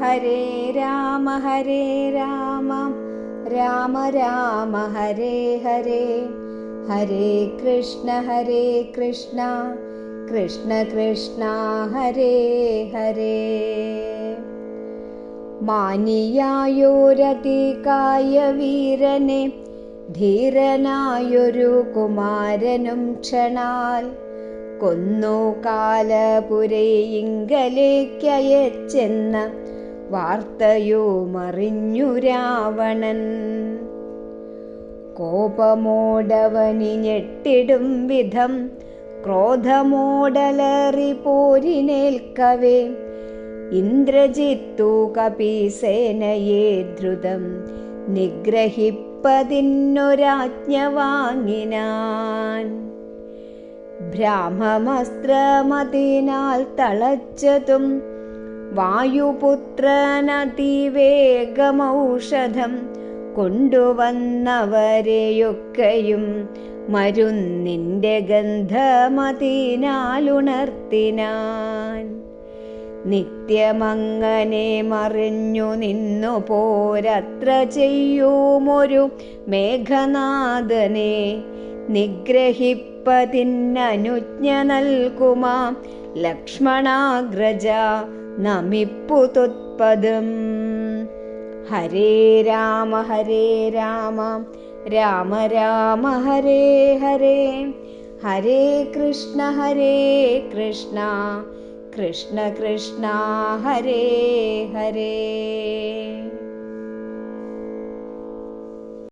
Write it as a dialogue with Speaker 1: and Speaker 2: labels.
Speaker 1: ഹരേ രാമ ഹരേ രാമ രാമ രാമ ഹരേ ഹരേ ഹരേ കൃഷ്ണ ഹരേ കൃഷ്ണ കൃഷ്ണ കൃഷ്ണ ഹരേ ഹരേ മാനിയായോരതികായ വീരനെ ധീരനായൊരു കുമാരനും ക്ഷണാൽ കൊന്നു കാലപുരയിങ്കലേക്കയച്ചെന്ന വാർത്തയുമറിഞ്ഞു രാവണൻ. കോപമോടവനി ഞെട്ടിടും വിധം ക്രോധമോടലറി പോരിനേൽക്കവേ ഇന്ദ്രജിത്തു കപീസേനയെ ധ്രുതം നിഗ്രഹിപ്പതിന്നൊരാജ്ഞ വാങ്ങിനാൻ. ബ്രാഹ്മമസ്ത്രമതിനാൽ തളച്ചതും വായുപുത്രനതിവേഗമൗഷധം കൊണ്ടുവന്നവരെയൊക്കെയും മരുന്നിന്റെ ഗന്ധമതിനാലുണർത്തിനാൻ. നിത്യമങ്ങനെ മറിഞ്ഞു നിന്നു പോരത്ര ചെയ്യുമൊരു മേഘനാഥനെ. നിഗ്രഹിപ്പതിനനുജ്ഞ നൽകുമാ ലക്ഷ്മണാഗ്രജ. न मिपुतोत्पदं हरे राम हरे राम राम राम हरे हरे। हरे कृष्ण हरे कृष्ण कृष्ण कृष्ण हरे हरे।